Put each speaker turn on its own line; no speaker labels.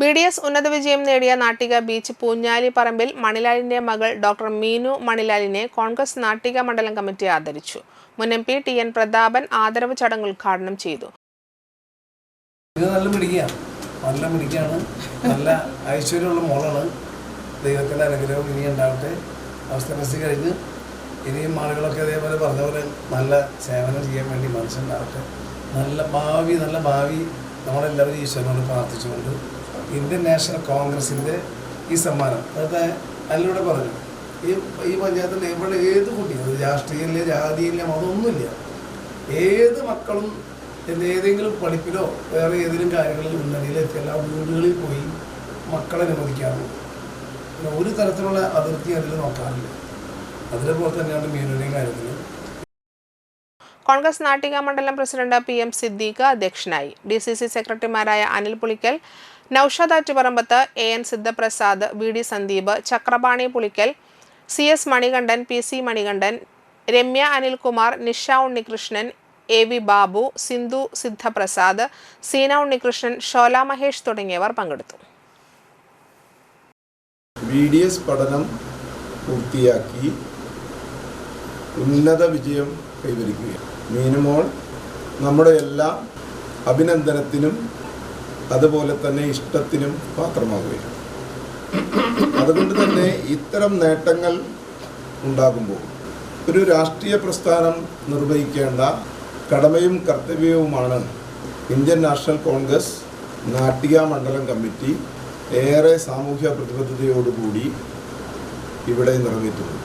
B D S ഉന്നത വിജയം നേടിയ നാട്ടിക ബീച്ച് പൂഞ്ഞാലി പറമ്പിൽ മണിലാലിന്റെ മകൾ ഡോക്ടർ മീനു മണിലാലിനെ കോൺഗ്രസ് നാട്ടിക മണ്ഡലം കമ്മിറ്റി ആദരിച്ചു. മുൻ M P T N Prathapan ആദരവ് ചടങ്ങ് ഉദ്ഘാടനം ചെയ്തു.
ഇത് നല്ല മിടിക്കുകയാണ് നല്ല മിടിക്കാണ് നല്ല ഐശ്വര്യമുള്ള മോളാണ്. ദൈവത്തിന്റെ അനുഗ്രഹം ഇനി ഉണ്ടാവട്ടെ. അവസ്ഥ കഴിഞ്ഞ് ഇനിയും ആളുകളൊക്കെ അതേപോലെ പറഞ്ഞ പോലെ നല്ല സേവനം ചെയ്യാൻ വേണ്ടി മനസ്സുണ്ടാവട്ടെ. നല്ല ഭാവി നല്ല ഭാവി നമ്മളെല്ലാവരും ഈശ്വരനോട് പ്രാർത്ഥിച്ചുകൊണ്ട് ഇന്ത്യൻ നാഷണൽ കോൺഗ്രസിന്റെ ഈ സമ്മാനം. അതായത് അതിലൂടെ പറഞ്ഞു. ഈ ഈ പഞ്ചായത്തിൽ ഇവിടെ ഏത് കുട്ടി അത് രാഷ്ട്രീയമില്ല ജാതിയില്ല അതൊന്നുമില്ല ഏത് മക്കളും എന്തേതെങ്കിലും പഠിപ്പിലോ വേറെ ഏതെങ്കിലും കാര്യങ്ങളിൽ മുന്നണിയിലെത്തി എല്ലാ വീടുകളിൽ പോയി മക്കളെ അനുവദിക്കാറുണ്ട് ഒരു തരത്തിലുള്ള അതിർത്തി അതിൽ നോക്കാറില്ല. അതിനെപ്പോലെ തന്നെയാണ് മീനുടെയും കാര്യത്തിൽ
കോൺഗ്രസ് നാട്ടിക മണ്ഡലം പ്രസിഡന്റ് പി എം സിദ്ദീഖ് അധ്യക്ഷനായി. ഡി സി സി സെക്രട്ടറിമാരായ Anil Pulickal Noushad Attuparambath A N Sidhaprasad V D Sandeep Chakrapani Pulickal C S Manikandan P C Manikandan Ramya Anilkumar Nisha Unnikrishnan A V Babu Sindhu Sidhaprasad Seena Unnikrishnan Shola Mahesh തുടങ്ങിയവർ പങ്കെടുത്തു.
V D S പഠനം പൂർത്തിയാക്കി ഉന്നത വിജയം കൈവരിക്കുക മീനുമോൾ നമ്മുടെ എല്ലാ അഭിനന്ദനത്തിനും അതുപോലെ തന്നെ ഇഷ്ടത്തിനും പാത്രമാവുകയാണ്. അതുകൊണ്ട് തന്നെ ഇത്തരം നേട്ടങ്ങൾ ഉണ്ടാകുമ്പോൾ ഒരു രാഷ്ട്രീയ പ്രസ്ഥാനം നിർവഹിക്കേണ്ട കടമയും കർത്തവ്യവുമാണ് ഇന്ത്യൻ നാഷണൽ കോൺഗ്രസ് നാട്ടിക മണ്ഡലം കമ്മിറ്റി ഏറെ സാമൂഹ്യ പ്രതിബദ്ധതയോടുകൂടി ഇവിടെ നിറവേറ്റുന്നത്.